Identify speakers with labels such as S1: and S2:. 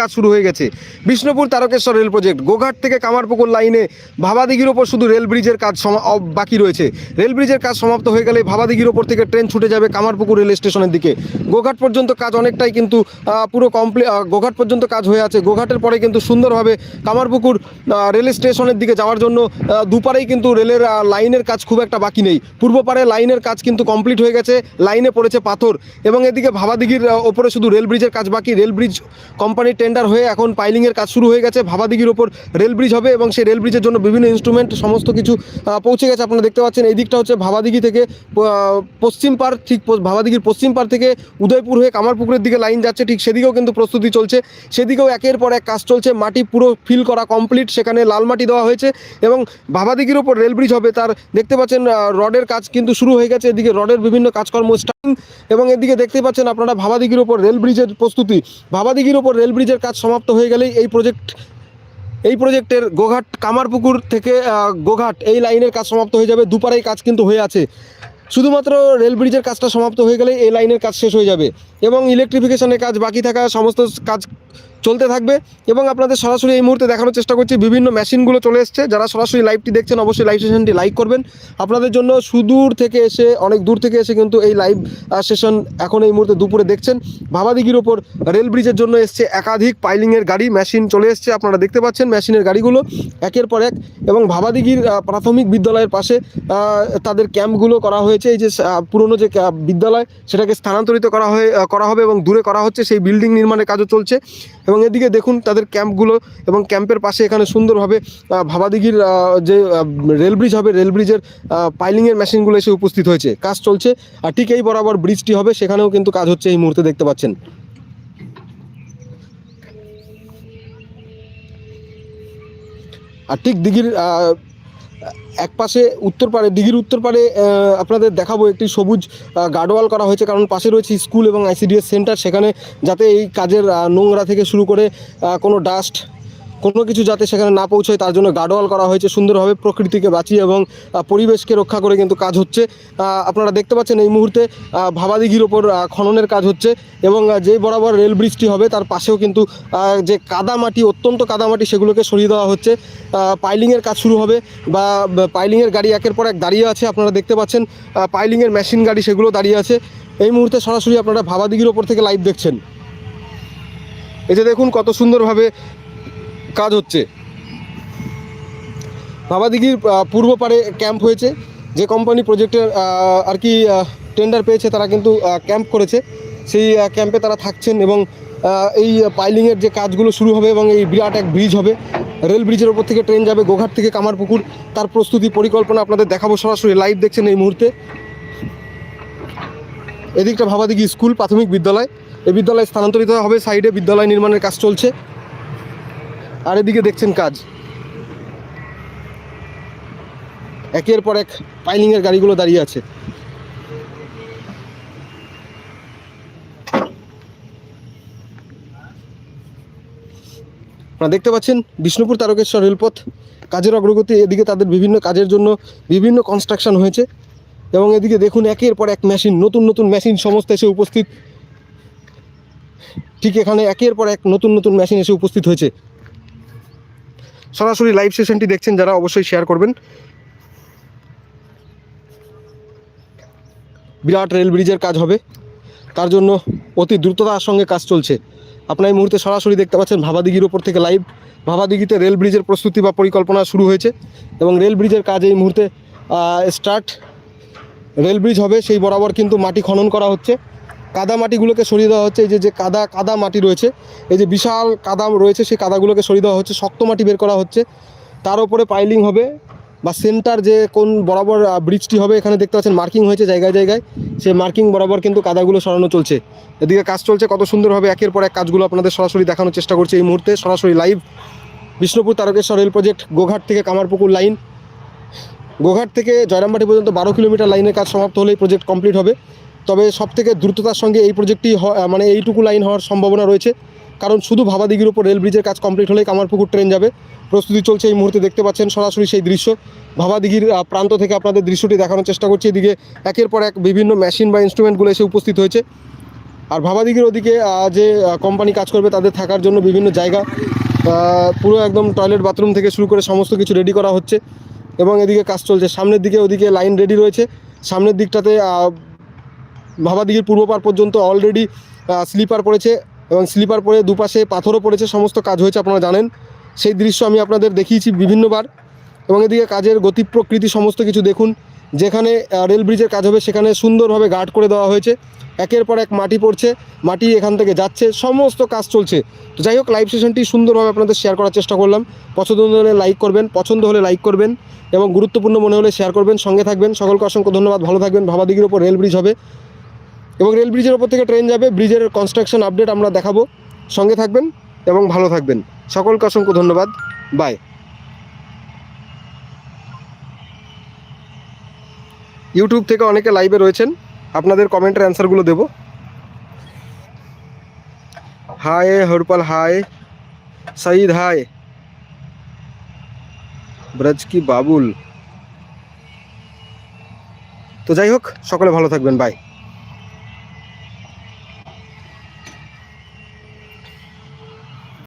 S1: কাজ শুরু হয়ে গেছে। Bishnupur Tarakeswar rail project. Goghat থেকে কামারপুকুর লাইনে ভাবাদিঘির ওপর শুধু রেল ব্রিজের কাজ বাকি রয়েছে। রেল ব্রিজের কাজ সমাপ্ত হয়ে গেলে ভাবাদিঘির ওপর থেকে ট্রেন ছুটে যাবে কামারপুকুর রেল স্টেশনের দিকে। গোঘাট পর্যন্ত কাজ অনেকটাই কিন্তু পুরো কমপ্লি গোঘাট পর্যন্ত কাজ হয়ে আছে। গোঘাটের পরে কিন্তু সুন্দরভাবে কামারপুকুর রেল স্টেশনের দিকে যাওয়ার জন্য দুপারেই কিন্তু রেলের লাইনের কাজ খুব একটা বাকি নেই। পূর্ব পারে লাইনের কাজ কিন্তু কমপ্লিট হয়ে গেছে। লাইনে পড়েছে পাথর। এবং এদিকে ভাবাদিঘির ওপরে শুধু রেল ব্রিজের কাজ বাকি। রেল ব্রিজ কোম্পানির টেন্ডার হয়ে এখন পাইলিংয়ের কাজ শুরু হয়ে গেছে। ভাবাদিঘির ওপর রেল ব্রিজ হবে এবং সেই রেল ব্রিজের জন্য বিভিন্ন ইনস্ট্রুমেন্ট সমস্ত কিছু পৌঁছে গেছে। আপনারা দেখতে পাচ্ছেন, এই দিকটা হচ্ছে ভাবাদিঘি থেকে পশ্চিম পার ঠিক ভাবাদিঘির পশ্চিম পার থেকে উদয়পুর হয়ে কামারপুকুরের দিকে লাইন যাচ্ছে। ঠিক সেদিকেও কিন্তু প্রস্তুতি চলছে। সেদিকেও একের পর এক কাজ চলছে। মাটি পুরো ফিল করা কমপ্লিট সেখানে লাল মাটি দেওয়া হয়েছে এবং ভাবাদিঘির ওপর রেল ব্রিজ হবে। তার, দেখতে পাচ্ছেন রডের কাজ কিন্তু শুরু হয়ে গেছে। এদিকে রডের বিভিন্ন কাজকর্ম এবং এদিকে দেখতে পাচ্ছেন আপনারা ভাবাদিঘির ওপর রেল ব্রিজের প্রস্তুতি। ভাবাদিঘির ওপর রেল ব্রিজের কাজ সমাপ্ত হয়ে গেলেই এই প্রজেক্ট এই প্রজেক্টের গোঘাট, কামারপুকুর থেকে গোঘাট এই লাইনের কাজ সমাপ্ত হয়ে যাবে। দুপারেই কাজ কিন্তু হয়ে আছে। শুধুমাত্র রেল ব্রিজের কাজটা সমাপ্ত হয়ে গেলেই এই লাইনের কাজ শেষ হয়ে যাবে। এবং ইলেকট্রিফিকেশনের কাজ বাকি থাকা সমস্ত কাজ চলতে থাকবে এবং আপনাদের সরাসরি এই মুহূর্তে দেখানোর চেষ্টা করছি, বিভিন্ন মেশিনগুলো চলে এসছে। যারা সরাসরি লাইভটি দেখছেন, অবশ্যই লাইভ সেশনটি লাইক করবেন। আপনাদের জন্য সুদূর থেকে এসে, অনেক দূর থেকে এসে কিন্তু এই লাইভ সেশন এখন এই মুহূর্তে দুপুরে দেখছেন। ভাবাদিঘির ওপর রেল ব্রিজের জন্য এসছে একাধিক পাইলিংয়ের গাড়ি, মেশিন চলে এসছে, আপনারা দেখতে পাচ্ছেন মেশিনের গাড়িগুলো একের পর এক। এবং ভাবাদিঘির প্রাথমিক বিদ্যালয়ের পাশে তাদের ক্যাম্পগুলো করা হয়েছে। এই যে পুরনো যে বিদ্যালয়, সেটাকে স্থানান্তরিত করা হয়ে করা হবে এবং দূরে করা হচ্ছে। সেই বিল্ডিং নির্মাণের কাজও চলছে। এবং এদিকে দেখুন তাদের ক্যাম্পগুলো এবং ক্যাম্পের পাশে এখানে সুন্দরভাবে ভাবাদিঘির যে রেল ব্রিজ হবে, রেল ব্রিজের পাইলিংয়ের মেশিনগুলো এসে উপস্থিত হয়েছে। কাজ চলছে, আর ঠিক এই বরাবর ব্রিজটি হবে, সেখানেও কিন্তু কাজ হচ্ছে এই মুহূর্তে দেখতে পাচ্ছেন। আর ঠিক দিঘির এক পাশে উত্তর পারে দিঘির উত্তর পারে আপনাদের দেখাবো একটি সবুজ গার্ডওয়াল করা হয়েছে। কারণ পাশে রয়েছে স্কুল এবং আইসিডিএস সেন্টার। সেখানে যাতে এই কাজের নোংরা থেকে শুরু করে কোনো ডাস্ট কোনো কিছু যাতে সেখানে না পৌঁছয়, তার জন্য গার্ডওয়াল করা হয়েছে সুন্দরভাবে প্রকৃতিকে বাঁচিয়ে এবং পরিবেশকে রক্ষা করে কিন্তু কাজ হচ্ছে। আপনারা দেখতে পাচ্ছেন এই মুহূর্তে ভাবাদিঘির ওপর খননের কাজ হচ্ছে এবং যে বরাবর রেল ব্রিজটি হবে, তার পাশেও কিন্তু যে কাদামাটি, অত্যন্ত কাদামাটি সেগুলোকে সরিয়ে দেওয়া হচ্ছে। পাইলিংয়ের কাজ শুরু হবে বা পাইলিংয়ের গাড়ি একের পর এক দাঁড়িয়ে আছে, আপনারা দেখতে পাচ্ছেন। পাইলিংয়ের মেশিন গাড়ি সেগুলো দাঁড়িয়ে আছে। এই মুহূর্তে সরাসরি আপনারা ভাবাদিঘির ওপর থেকে লাইভ দেখছেন। এই যে দেখুন কত সুন্দরভাবে কাজ হচ্ছে। ভাবাদিঘির পূর্ব পারে ক্যাম্প হয়েছে। যে কোম্পানি প্রজেক্টের আর কি টেন্ডার পেয়েছে, তারা কিন্তু ক্যাম্প করেছে। সেই ক্যাম্পে তারা থাকছেন এবং এই পাইলিংয়ের যে কাজগুলো শুরু হবে এবং এই বিরাট এক ব্রিজ হবে। রেল ব্রিজের ওপর থেকে ট্রেন যাবে গোঘাট থেকে কামারপুকুর। তার প্রস্তুতি পরিকল্পনা আপনাদের দেখাবো সরাসরি। লাইভ দেখছেন এই মুহূর্তে। এদিকটা ভাবাদিঘি স্কুল, প্রাথমিক বিদ্যালয়। এই বিদ্যালয় স্থানান্তরিত হবে সাইডে বিদ্যালয় নির্মাণের কাজ চলছে। আর এদিকে দেখছেন কাজ। একের পর এক পাইলিংয়ের গাড়িগুলো দাঁড়িয়ে আছে। আপনারা দেখতে পাচ্ছেন বিষ্ণুপুর তারকেশ্বর রেলপথ। কাজের অগ্রগতি, এদিকে তাদের বিভিন্ন কাজের জন্য বিভিন্ন কনস্ট্রাকশন হয়েছে। এবং এদিকে দেখুন একের পর এক মেশিন নতুন নতুন মেশিন সমস্ত এসে উপস্থিত। ঠিক এখানে একের পর এক নতুন নতুন মেশিন এসে উপস্থিত হয়েছে। সরাসরি লাইভ সেশনটি দেখছেন যারা অবশ্যই শেয়ার করবেন। বিরাট রেল ব্রিজের কাজ হবে। তার জন্য অতি দ্রুততার সঙ্গে কাজ চলছে। আপনার এই মুহূর্তে সরাসরি দেখতে পাচ্ছেন ভাবাদিঘির ওপর থেকে লাইভ ভাবাদিঘিতে রেল ব্রিজের প্রস্তুতি বা পরিকল্পনা শুরু হয়েছে এবং রেল ব্রিজের কাজ এই মুহূর্তে স্টার্ট রেল ব্রিজ হবে, সেই বরাবর কিন্তু মাটি খনন করা হচ্ছে। কাদা মাটিগুলোকে সরিয়ে দেওয়া হচ্ছে, এই যে যে কাদা কাদা মাটি রয়েছে, এই যে বিশাল কাদা রয়েছে, সেই কাদাগুলোকে সরিয়ে দেওয়া হচ্ছে, শক্ত মাটি বের করা হচ্ছে। তার উপরে পাইলিং হবে বা সেন্টার যে কোন বরাবর ব্রিজটি হবে, এখানে দেখতে পাচ্ছেন মার্কিং হয়েছে জায়গায় জায়গায়। সেই মার্কিং বরাবর কিন্তু কাদাগুলো সরানো চলছে। এদিকে কাজ চলছে কত সুন্দরভাবে একের পর এক কাজগুলো আপনাদের সরাসরি দেখানোর চেষ্টা করছে এই মুহূর্তে, সরাসরি live Bishnupur Tarakeswar rail project Goghat থেকে কামারপুকুর লাইন গোঘাট থেকে জয়রামবাটি পর্যন্ত বারো কিলোমিটার লাইনের কাজ সমাপ্ত হলেই প্রজেক্ট কমপ্লিট হবে। তবে সবথেকে দ্রুততার সঙ্গে এই প্রজেক্টটি মানে এইটুকু লাইন হওয়ার সম্ভাবনা রয়েছে। কারণ শুধু ভাবাদিঘির উপর রেল ব্রিজের কাজ কমপ্লিট হলেই কামারপুকুর ট্রেন যাবে। প্রস্তুতি চলছে এই মুহূর্তে দেখতে পাচ্ছেন সরাসরি সেই দৃশ্য। ভাবাদিঘির প্রান্ত থেকে আপনাদের দৃশ্যটি দেখানোর চেষ্টা করছি। এদিকে একের পর এক বিভিন্ন মেশিন বা ইনস্ট্রুমেন্টগুলো এসে উপস্থিত হয়েছে। আর ভাবাদিঘির ওদিকে যে কোম্পানি কাজ করবে তাদের থাকার জন্য বিভিন্ন জায়গা পুরো একদম টয়লেট বাথরুম থেকে শুরু করে সমস্ত কিছু রেডি করা হচ্ছে। এবং এদিকে কাজ চলছে। সামনের দিকে ওদিকে লাইন রেডি রয়েছে। সামনের দিকটাতে ভাবাদিঘির পূর্ব পার পর্যন্ত অলরেডি স্লিপার পড়েছে এবং স্লিপার পরে দুপাশে পাথরও পড়েছে, সমস্ত কাজ হয়েছে আপনারা জানেন। সেই দৃশ্য আমি আপনাদের দেখিয়েছি বিভিন্নবার এবং এদিকে কাজের গতি, প্রকৃতি, সমস্ত কিছু দেখুন। যেখানে রেল ব্রিজের কাজ হবে, সেখানে সুন্দরভাবে গার্ড করে দেওয়া হয়েছে। একের পর এক মাটি পড়ছে, মাটি এখান থেকে যাচ্ছে, সমস্ত কাজ চলছে। তো যাই হোক লাইভ সেশনটি সুন্দরভাবে আপনাদের শেয়ার করার চেষ্টা করলাম। পছন্দ হলে লাইক করবেন, পছন্দ হলে লাইক করবেন এবং গুরুত্বপূর্ণ মনে হলে শেয়ার করবেন, সঙ্গে থাকবেন। সকলকে অসংখ্য ধন্যবাদ, ভালো থাকবেন। ভাবাদিঘির ওপর রেল ব্রিজ হবে। এবং রেল ব্রিজের ওপর থেকে ট্রেন যাবে। ব্রিজের কনস্ট্রাকশন আপডেট আমরা দেখাবো। সঙ্গে থাকবেন এবং ভালো থাকবেন। সকলকে অসংখ্য ধন্যবাদ। বাই ইউটিউব থেকে অনেকে লাইভে রয়েছেন। আপনাদের কমেন্টের অ্যান্সারগুলো দেবো। হায় হরপাল হায় সঈদ হায় ব্রজ কি বাবুল তো যাই হোক, সকলে ভালো থাকবেন। বাই